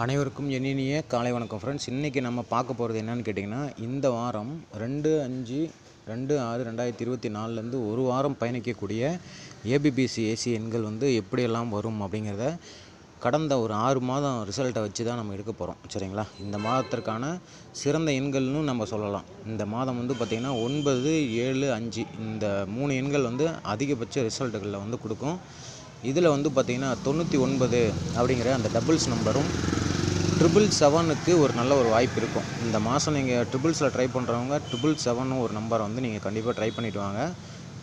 அனைவருக்கும் இனிய காலை வணக்கம் ஃப்ரெண்ட்ஸ் இன்றைக்கி நம்ம பார்க்க போகிறது என்னென்னு கேட்டிங்கன்னா இந்த வாரம் ரெண்டு அஞ்சு ரெண்டு ஆறு ரெண்டாயிரத்தி இருபத்தி நாலுலேருந்து ஒரு வாரம் பயணிக்கக்கூடிய ஏபிபிசி ஏசி எண்கள் வந்து எப்படியெல்லாம் வரும் அப்படிங்கிறத கடந்த ஒரு ஆறு மாதம் ரிசல்ட்டை வச்சு தான் நம்ம எடுக்க போகிறோம் சரிங்களா? இந்த மாதத்திற்கான சிறந்த எண்கள்னு நம்ம சொல்லலாம். இந்த மாதம் வந்து பார்த்திங்கன்னா ஒன்பது ஏழு அஞ்சு இந்த மூணு எண்கள் வந்து அதிகபட்ச ரிசல்ட்டுகளில் வந்து கொடுக்கும். இதில் வந்து பார்த்திங்கன்னா தொண்ணூற்றி ஒன்பது அப்படிங்கிற அந்த டபுள்ஸ் நம்பரும் ட்ரிபிள் செவனுக்கு ஒரு நல்ல ஒரு வாய்ப்பு இருக்கும். இந்த மாதம் நீங்கள் ட்ரிபிள்ஸில் ட்ரை பண்ணுறவங்க ட்ரிபிள் செவனும் ஒரு நம்பரை வந்து நீங்கள் கண்டிப்பாக ட்ரை பண்ணிட்டு வாங்க.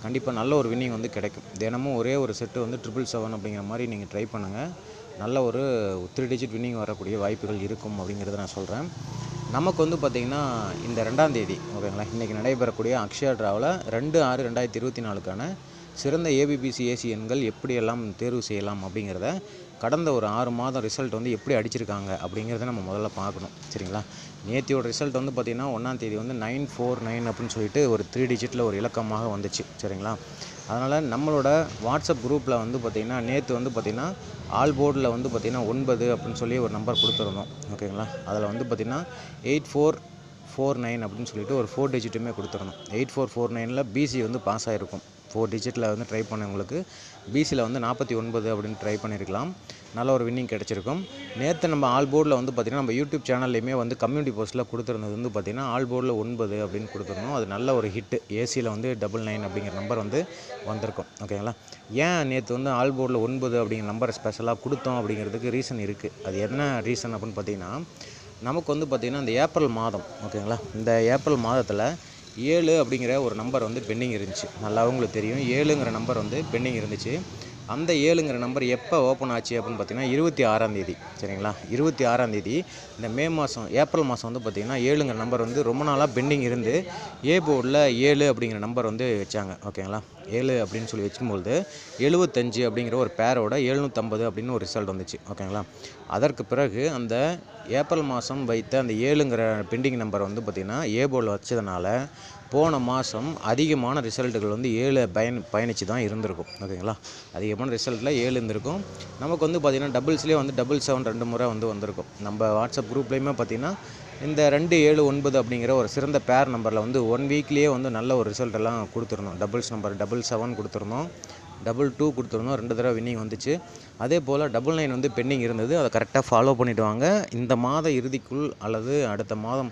கண்டிப்பாக நல்ல ஒரு வின்னிங் வந்து கிடைக்கும். தினமும் ஒரே ஒரு செட்டு வந்து ட்ரிபிள் செவன் அப்படிங்கிற மாதிரி நீங்கள் ட்ரை பண்ணுங்கள் நல்ல ஒரு த்ரீ டிஜிட் வின்னிங் வரக்கூடிய வாய்ப்புகள் இருக்கும் அப்படிங்கிறத நான் சொல்கிறேன் நமக்கு வந்து பார்த்திங்கன்னா இந்த ரெண்டாம் தேதி ஓகேங்களா இன்றைக்கி நடைபெறக்கூடிய அக்ஷயா ட்ராவில் ரெண்டு ஆறு ரெண்டாயிரத்தி இருபத்தி நாலுக்கான சிறந்த ஏபிபிசி ஏசி எண்கள் எப்படியெல்லாம் தேர்வு செய்யலாம் அப்படிங்கிறத கடந்த ஒரு ஆறு மாதம் ரிசல்ட் வந்து எப்படி அடிச்சிருக்காங்க அப்படிங்கிறத நம்ம முதல்ல பார்க்கணும். சரிங்களா? நேத்தியோட ரிசல்ட் வந்து பார்த்திங்கன்னா ஒன்றாம் தேதி வந்து நைன் ஃபோர் நைன் அப்படின்னு சொல்லிட்டு ஒரு த்ரீ டிஜிட்டில் ஒரு இலக்கமாக வந்துச்சு. சரிங்களா? அதனால் நம்மளோட வாட்ஸ்அப் குரூப்பில் வந்து பார்த்திங்கன்னா நேற்று வந்து பார்த்திங்கன்னா ஆல் போர்டில் வந்து பார்த்திங்கன்னா ஒன்பது அப்படின்னு சொல்லி ஒரு நம்பர் கொடுத்துருந்தோம். ஓகேங்களா? அதில் வந்து பார்த்திங்கன்னா எயிட் ஃபோர் ஃபோர் நைன் அப்படின்னு சொல்லிட்டு ஒரு ஃபோர் டிஜிட்டுமே கொடுத்துருந்தோம். எயிட் ஃபோர் ஃபோர் நைனில் பிசி வந்து பாஸ் ஆகிருக்கும் ஃபோர் டிஜிட்டில் வந்து ட்ரை பண்ணவங்களுக்கு பிசியில் வந்து நாற்பத்தி ஒன்பது அப்படின்னு ட்ரை பண்ணியிருக்கலாம் நல்ல ஒரு வின்னிங் கிடச்சிருக்கும். நேற்று நம்ம ஆல் போர்டில் வந்து பார்த்திங்கன்னா நம்ம யூடியூப் சேனல்லையுமே வந்து கம்யூனிட்டி போஸ்ட்டில் கொடுத்துருந்தது வந்து பார்த்திங்கன்னா ஆல் போர்டில் ஒன்பது அப்படின்னு கொடுத்துருந்தோம். அது நல்ல ஒரு ஹிட்டு ஏசியில் வந்து டபுள் நைன் அப்படிங்கிற நம்பர் வந்து வந்திருக்கும். ஓகேங்களா ஏன் நேற்று வந்து ஆல் போர்டில் ஒன்பது அப்படிங்கிற நம்பரை ஸ்பெஷலாக கொடுத்தோம் அப்படிங்கிறதுக்கு ரீசன் இருக்குது அது என்ன ரீசன் அப்படின்னு பார்த்தீங்கன்னா நமக்கு வந்து பார்த்திங்கன்னா இந்த ஏப்ரல் மாதம் ஓகேங்களா இந்த ஏப்ரல் மாதத்தில் ஏழு அப்படிங்கிற ஒரு நம்பர் வந்து பெண்டிங் இருந்துச்சு. நல்லா உங்களுக்கு தெரியும். ஏழுங்கிற நம்பர் வந்து பெண்டிங் இருந்துச்சு. அந்த ஏழுங்கிற நம்பர் எப்போ ஓப்பன் ஆச்சு அப்படின்னு பார்த்தீங்கன்னா இருபத்தி ஆறாம் தேதி. சரிங்களா? இருபத்தி ஆறாம் தேதி இந்த மே மாதம் ஏப்ரல் மாதம் வந்து பார்த்திங்கன்னா ஏழுங்கிற நம்பர் வந்து ரொம்ப நாளாக பெண்டிங் இருந்து ஏ போர்டில் ஏழு அப்படிங்கிற நம்பர் வந்து வச்சாங்க. ஓகேங்களா? ஏழு அப்படின்னு சொல்லி வச்சும்பொழுது எழுபத்தஞ்சு அப்படிங்கிற ஒரு பேரோட எழுநூற்றம்பது அப்படின்னு ஒரு ரிசல்ட் வந்துச்சு. ஓகேங்களா? அதற்கு பிறகு அந்த ஏப்ரல் மாதம் வைத்த அந்த ஏழுங்கிற பெண்டிங் நம்பர் வந்து பார்த்திங்கன்னா ஏ போர்டில் வச்சதுனால போன மாதம் அதிகமான ரிசல்ட்டுகள் வந்து ஏழு பயன் பயணித்து தான் இருந்திருக்கும். ஓகேங்களா? அதிகமான ரிசல்ட்டில் ஏழு இருந்திருக்கும். நமக்கு வந்து பார்த்திங்கன்னா டபுள்ஸ்லேயே வந்து டபுள் செவன் ரெண்டு முறை வந்து வந்திருக்கும். நம்ம வாட்ஸ்அப் குரூப்லேயுமே பார்த்திங்கன்னா இந்த ரெண்டு ஏழு ஒன்பது அப்படிங்கிற ஒரு சிறந்த பேர் நம்பரில் வந்து ஒன் வீக்லேயே வந்து நல்ல ஒரு ரிசல்ட் எல்லாம் கொடுத்துருந்தோம். டபுள்ஸ் நம்பர் டபுள் செவன் கொடுத்துருந்தோம். டபுள் டூ கொடுத்துருந்தோம் ரெண்டு தடவை வின்னிங் வந்துச்சு. அதே போல் டபுள் நைன் வந்து பெண்டிங் இருந்தது. அதை கரெக்டாக ஃபாலோ பண்ணிவிட்டு வாங்க இந்த மாத இறுதிக்குள் அல்லது அடுத்த மாதம்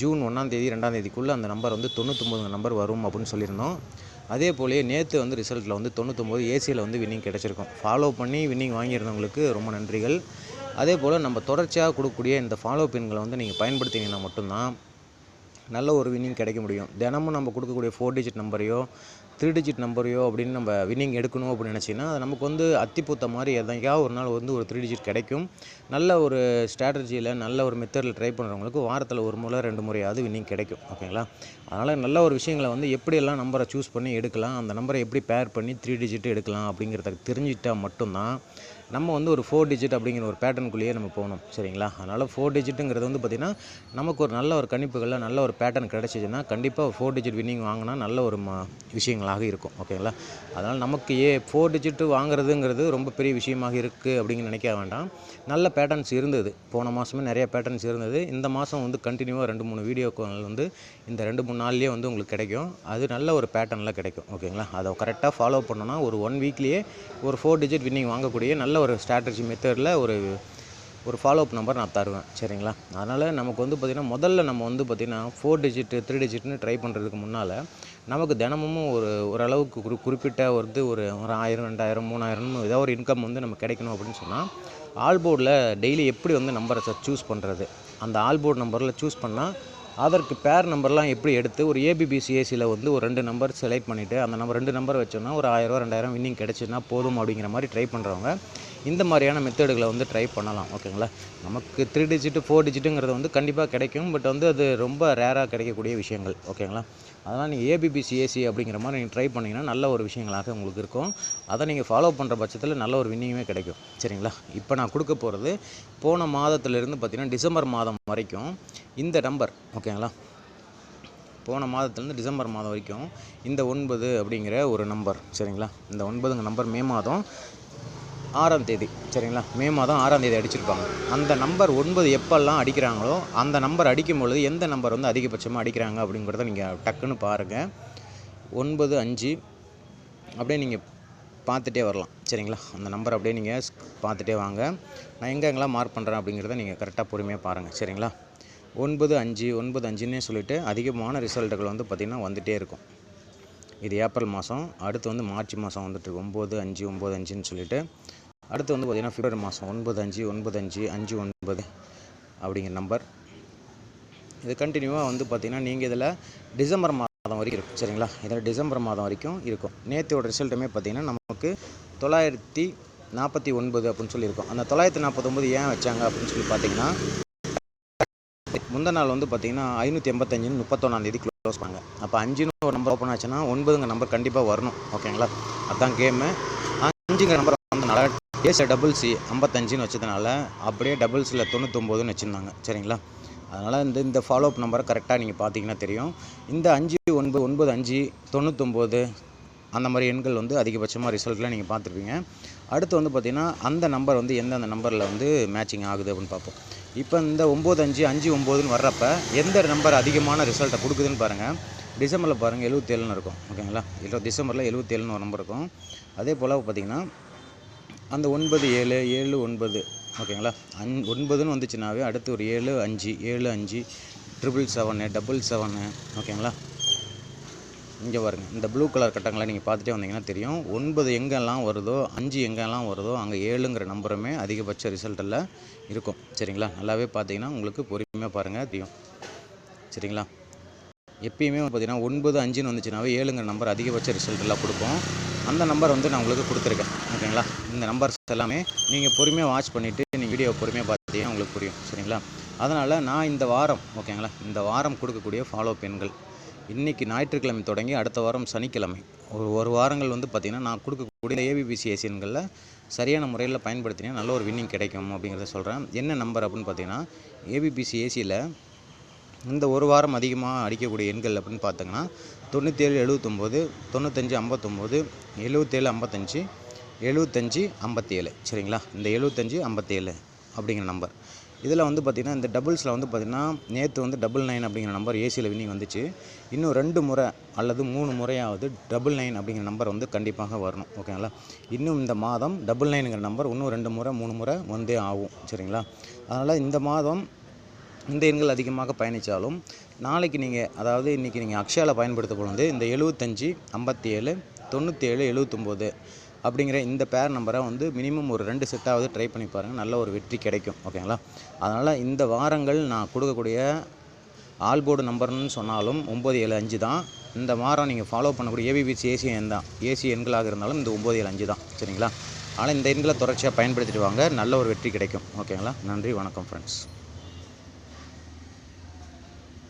ஜூன் ஒன்றாம் தேதி ரெண்டாம் தேதிக்குள்ளே அந்த நம்பர் வந்து தொண்ணூற்றொம்பது நம்பர் வரும் அப்படின்னு சொல்லியிருந்தோம். அதே போலயே நேற்று வந்து ரிசல்ட்டில் வந்து தொண்ணூற்றொம்பது ஏசியில் வந்து வின்னிங் கிடச்சிருக்கும். ஃபாலோ பண்ணி வின்னிங் வாங்கியிருந்தவங்களுக்கு ரொம்ப நன்றிகள். அதே போல் நம்ம தொடர்ச்சியாக கொடுக்கக்கூடிய இந்த ஃபாலோ பின்களை வந்து நீங்கள் பயன்படுத்தினீங்கன்னா மட்டும்தான் நல்ல ஒரு வின்னிங் கிடைக்க முடியும். தினமும் நம்ம கொடுக்கக்கூடிய ஃபோர் டிஜிட் நம்பரையோ த்ரீ டிஜிட் நம்பரையோ அப்படின்னு நம்ம வின்னிங் எடுக்கணும் அப்படின்னு நினச்சிங்கன்னா அது நமக்கு வந்து அத்திப்பூத்த மாதிரி எதையா ஒரு நாள் வந்து ஒரு த்ரீ டிஜிட் கிடைக்கும். நல்ல ஒரு ஸ்ட்ராட்டஜியில் நல்ல ஒரு மெத்தடில் ட்ரை பண்ணுறவங்களுக்கு வாரத்தில் ஒரு முறை ரெண்டு முறையாவது வின்னிங் கிடைக்கும். ஓகேங்களா அதனால் நல்ல ஒரு விஷயங்களை வந்து எப்படியெல்லாம் நம்பரை சூஸ் பண்ணி எடுக்கலாம் அந்த நம்பரை எப்படி பேர் பண்ணி த்ரீ டிஜிட் எடுக்கலாம் அப்படிங்கிறத தெரிஞ்சிட்டால் மட்டும்தான் நம்ம வந்து ஒரு ஃபோர் டிஜிட் அப்படிங்கிற ஒரு பேட்டர்னுக்குள்ளேயே நம்ம போகணும் சரிங்களா? அதனால் ஃபோர் டிஜிட்டுங்கிறது வந்து பார்த்திங்கன்னா நமக்கு ஒரு நல்ல ஒரு கணிப்புகளில் நல்ல ஒரு பேட்டர்ன் கிடச்சிச்சின்னா கண்டிப்பாக ஃபோர் டிஜிட் வின்னிங் வாங்கினா நல்ல ஒரு ம விஷயங்களாக இருக்கும் ஓகேங்களா? அதனால் நமக்கு ஏ ஃபோர் டிஜிட்டு வாங்குறதுங்கிறது ரொம்ப பெரிய விஷயமாக இருக்குது அப்படின்னு நினைக்க வேண்டாம். நல்ல பேட்டர்ன்ஸ் இருந்தது. போன மாதமே நிறைய பேட்டர்ன்ஸ் இருந்தது. இந்த மாதம் வந்து கண்டினியூவாக ரெண்டு மூணு வீடியோக்கள் வந்து இந்த ரெண்டு மூணு நாள்லேயே வந்து உங்களுக்கு கிடைக்கும். அது நல்ல ஒரு பேட்டர்னில் கிடைக்கும் ஓகேங்களா? அதை கரெக்டாக ஃபாலோ பண்ணோன்னா ஒரு ஒன் வீக்லேயே ஒரு ஃபோர் டிஜிட் வின்னிங் வாங்கக்கூடிய நல்ல ஒரு ஸ்ட்ராட்டஜி மெத்தடில் ஒரு ஒரு ஃபாலோ அப் நம்பர் நான் தருவேன் சரிங்களா? அதனால் நமக்கு வந்து பார்த்திங்கன்னா முதல்ல நம்ம வந்து பார்த்திங்கன்னா ஃபோர் டிஜிட்டு த்ரீ டிஜிட்னு ட்ரை பண்ணுறதுக்கு முன்னால் நமக்கு தினமும் ஒரு ஓரளவுக்கு குறி குறிப்பிட்ட ஒரு ஒரு ஒரு ஆயிரம் ரெண்டாயிரம் மூணாயிரம் ஏதோ ஒரு இன்கம் வந்து நமக்கு கிடைக்கணும் அப்படின்னு சொன்னால் ஆல்போர்டில் டெய்லி எப்படி வந்து நம்பரை சூஸ் பண்ணுறது அந்த ஆல்போர்ட் நம்பரில் சூஸ் பண்ணால் அதற்கு பேர் நம்பர்லாம் எப்படி எடுத்து ஒரு ஏபிபிசிஏசியில் வந்து ஒரு ரெண்டு நம்பர் செலக்ட் பண்ணிவிட்டு அந்த நம்பர் ரெண்டு நம்பர் வச்சோன்னா ஒரு ஆயிரரூவா ரெண்டாயிரம் வின்னிங் கிடச்சுன்னா போதும் அப்படிங்கிற மாதிரி ட்ரை பண்ணுறவங்க இந்த மாதிரியான மெத்தடுகளை வந்து ட்ரை பண்ணலாம் ஓகேங்களா நமக்கு த்ரீ டிஜிட்டு ஃபோர் டிஜிட்டுங்கிறது வந்து கண்டிப்பாக கிடைக்கும் பட் வந்து அது ரொம்ப ரேராக கிடைக்கக்கூடிய விஷயங்கள் ஓகேங்களா அதனால் நீங்கள் ஏபிபிசி ஏசி அப்படிங்கிற மாதிரி நீங்கள் ட்ரை பண்ணிங்கன்னா நல்ல ஒரு விஷயங்களாக உங்களுக்கு இருக்கும். அதை நீங்கள் ஃபாலோ பண்ணுற பட்சத்தில் நல்ல ஒரு வின்னிங்குமே கிடைக்கும். சரிங்களா? இப்போ நான் கொடுக்க போகிறது போன மாதத்துலேருந்து பார்த்திங்கன்னா டிசம்பர் மாதம் வரைக்கும் இந்த நம்பர் ஓகேங்களா? போன மாதத்துலேருந்து டிசம்பர் மாதம் வரைக்கும் இந்த ஒன்பது அப்படிங்கிற ஒரு நம்பர் சரிங்களா? இந்த ஒன்பதுங்க நம்பர் மே மாதம் ஆறாம் தேதி சரிங்களா? மே மாதம் ஆறாம் தேதி அடிச்சிருப்பாங்க. அந்த நம்பர் ஒன்பது எப்பெல்லாம் அடிக்கிறாங்களோ அந்த நம்பர் அடிக்கும் பொழுது எந்த நம்பர் வந்து அதிகபட்சமாக அடிக்கிறாங்க அப்படிங்கிறத நீங்கள் டக்குன்னு பாருங்கள் ஒன்பது அஞ்சு அப்படியே நீங்கள் பார்த்துட்டே வரலாம் சரிங்களா? அந்த நம்பர் அப்படியே நீங்கள் பார்த்துட்டே வாங்க. நான் எங்கே எங்கெல்லாம் மார்க் பண்ணுறேன் அப்படிங்கிறத நீங்கள் கரெக்டாக பொறுமையாக பாருங்கள் சரிங்களா? ஒன்பது அஞ்சு ஒன்பது அஞ்சுன்னே சொல்லிவிட்டு அதிகமான ரிசல்ட்டுகள் வந்து பார்த்திங்கன்னா வந்துகிட்டே இருக்கும். இது ஏப்ரல் மாதம் அடுத்து வந்து மார்ச் மாதம் வந்துட்டு ஒம்பது அஞ்சு ஒம்பது அஞ்சுன்னு சொல்லிட்டு அடுத்து வந்து பார்த்திங்கன்னா பிப்ரவரி மாதம் ஒன்பது அஞ்சு ஒன்பது அஞ்சு அஞ்சு ஒன்பது அப்படிங்கிற நம்பர் இது கண்டினியூவாக வந்து பார்த்திங்கன்னா நீங்கள் இதில் டிசம்பர் மாதம் வரைக்கும் இருக்கும். சரிங்களா? இதில் டிசம்பர் மாதம் வரைக்கும் இருக்கும். நேற்றோட ரிசல்ட்டுமே பார்த்திங்கன்னா நமக்கு தொள்ளாயிரத்தி நாற்பத்தி ஒன்பது அப்படின்னு சொல்லியிருக்கோம். அந்த தொள்ளாயிரத்தி நாற்பத்தொம்பது ஏன் வச்சாங்க அப்படின்னு சொல்லி பார்த்தீங்கன்னா முந்த நாள் வந்து பார்த்தீங்கன்னா ஐநூற்றி எண்பத்தஞ்சுன்னு முப்பத்தொன்னாந்தேதி க்ளோஸ் பண்ணாங்க அப்போ அஞ்சுன்னு ஒரு நம்பர் ஓப்பன் ஆச்சுன்னா ஒன்பதுங்க நம்பர் கண்டிப்பாக வரணும். ஓகேங்களா அதுதான் கேமு அஞ்சுங்க நம்பர் வந்தனால ஏச டபுள் சி ஐம்பத்தஞ்சுன்னு வச்சதுனால அப்படியே டபுள்ஸில் தொண்ணூத்தொம்போதுன்னு வச்சுருந்தாங்க. சரிங்களா? அதனால் இந்த இந்த ஃபாலோ அப் நம்பரை கரெக்டாக நீங்கள் பார்த்தீங்கன்னா தெரியும். இந்த அஞ்சு ஒன்பது ஒன்பது அஞ்சு தொண்ணூத்தொம்போது அந்த மாதிரி எண்கள் வந்து அதிகபட்சமாக ரிசல்ட்டில் நீங்கள் பார்த்துருப்பீங்க அடுத்து வந்து பார்த்திங்கன்னா அந்த நம்பர் வந்து எந்தெந்த நம்பரில் வந்து மேட்சிங் ஆகுது அப்படின்னு பார்ப்போம் இப்போ இந்த ஒம்பது அஞ்சு அஞ்சு ஒம்போதுன்னு வர்றப்ப எந்த நம்பர் அதிகமான ரிசல்ட்டை கொடுக்குதுன்னு பாருங்கள் டிசம்பரில் பாருங்கள் எழுபத்தேழுன்னு இருக்கும். ஓகேங்களா? இல்லை டிசம்பரில் எழுபத்தேழுன்னு ஒரு நம்பர் இருக்கும். அதே போல் பார்த்திங்கன்னா அந்த ஒன்பது ஏழு ஏழு ஒன்பது. ஓகேங்களா? அன் ஒன்பதுன்னு வந்துச்சுனாவே அடுத்து ஒரு ஏழு அஞ்சு ஏழு அஞ்சு ட்ரிபிள் செவனு டபுள் செவனு ஓகேங்களா? இங்கே பாருங்கள் இந்த ப்ளூ கலர் கட்டங்களை நீங்கள் பார்த்துட்டே வந்தீங்கன்னா தெரியும். ஒன்பது எங்கெல்லாம் வருதோ அஞ்சு எங்கெல்லாம் வருதோ அங்கே ஏழுங்கிற நம்பருமே அதிகபட்ச ரிசல்ட்டில் இருக்கும். சரிங்களா? நல்லாவே பார்த்தீங்கன்னா உங்களுக்கு பொறுமையாக பாருங்கள் தெரியும். சரிங்களா? எப்பயுமே பார்த்தீங்கன்னா ஒன்பது அஞ்சுன்னு வந்துச்சுனாவே ஏழுங்கிற நம்பர் அதிகபட்ச ரிசல்ட்டெல்லாம் கொடுப்போம். அந்த நம்பர் வந்து நான் உங்களுக்கு கொடுத்துருக்கேன். ஓகேங்களா இந்த நம்பர்ஸ் எல்லாமே நீங்கள் பொறுமையாக வாட்ச் பண்ணிவிட்டு நீங்கள் வீடியோ பொறுமையாக பார்த்தீங்கன்னா உங்களுக்கு புரியும். சரிங்களா? அதனால் நான் இந்த வாரம் ஓகேங்களா இந்த வாரம் கொடுக்கக்கூடிய ஃபாலோ பெண்கள் இன்றைக்கி ஞாயிற்றுக்கிழமை தொடங்கி அடுத்த வாரம் சனிக்கிழமை. ஒரு ஒரு வாரங்கள் வந்து பார்த்திங்கன்னா நான் கொடுக்கக்கூடிய ஏபிபிசி ஏசியன்களில் சரியான முறையில் பயன்படுத்தினா நல்ல ஒரு வின்னிங் கிடைக்கும் அப்படிங்கிறத சொல்கிறேன் என்ன நம்பர் அப்படின்னு பார்த்தீங்கன்னா ஏபிபிசி ஏசியில் இந்த ஒரு வாரம் அதிகமாக அடிக்கக்கூடிய எண்கள் அப்படின்னு பார்த்தீங்கன்னா தொண்ணூற்றேழு எழுபத்தொம்போது தொண்ணூத்தஞ்சு ஐம்பத்தொம்போது எழுபத்தேழு ஐம்பத்தஞ்சு எழுபத்தஞ்சு ஐம்பத்தி ஏழு சரிங்களா? இந்த எழுபத்தஞ்சு ஐம்பத்தேழு அப்படிங்கிற நம்பர் இதில் வந்து பார்த்திங்கன்னா இந்த டபுள்ஸில் வந்து பார்த்திங்கன்னா நேற்று வந்து டபுள் நைன் அப்படிங்கிற நம்பர் ஏசியில் வின்னிங் வந்துச்சு. இன்னும் ரெண்டு முறை அல்லது மூணு முறையாவது டபுள் நைன் அப்படிங்கிற நம்பர் வந்து கண்டிப்பாக வரணும். ஓகேங்களா இன்னும் இந்த மாதம் டபுள் நைனுங்கிற நம்பர் இன்னும் ரெண்டு முறை மூணு முறை வந்தே ஆகும். சரிங்களா? அதனால் இந்த மாதம் இந்த எண்கள் அதிகமாக பயணித்தாலும் நாளைக்கு நீங்கள் அதாவது இன்றைக்கி நீங்கள் அக்ஷயாவில் பயன்படுத்த பொழுது இந்த எழுபத்தஞ்சி ஐம்பத்தி ஏழு தொண்ணூற்றி ஏழு எழுபத்தொம்போது அப்படிங்கிற இந்த பேர் நம்பரை வந்து மினிமம் ஒரு ரெண்டு செட்டாவது ட்ரை பண்ணி பாருங்கள் நல்ல ஒரு வெற்றி கிடைக்கும். ஓகேங்களா அதனால் இந்த வாரங்கள் நான் கொடுக்கக்கூடிய ஆல் போர்டு நம்பர்னு சொன்னாலும் ஒம்பது ஏழு அஞ்சு தான். இந்த வாரம் நீங்கள் ஃபாலோ பண்ணக்கூடிய ஏபிபிசி ஏசி எண் தான். ஏசி எண்களாக இருந்தாலும் இந்த ஒம்பது ஏழு அஞ்சு தான். சரிங்களா? ஆனால் இந்த எண்களை தொடர்ச்சியாக பயன்படுத்திட்டு வாங்க. நல்ல ஒரு வெற்றி கிடைக்கும். ஓகேங்களா நன்றி வணக்கம் ஃப்ரெண்ட்ஸ்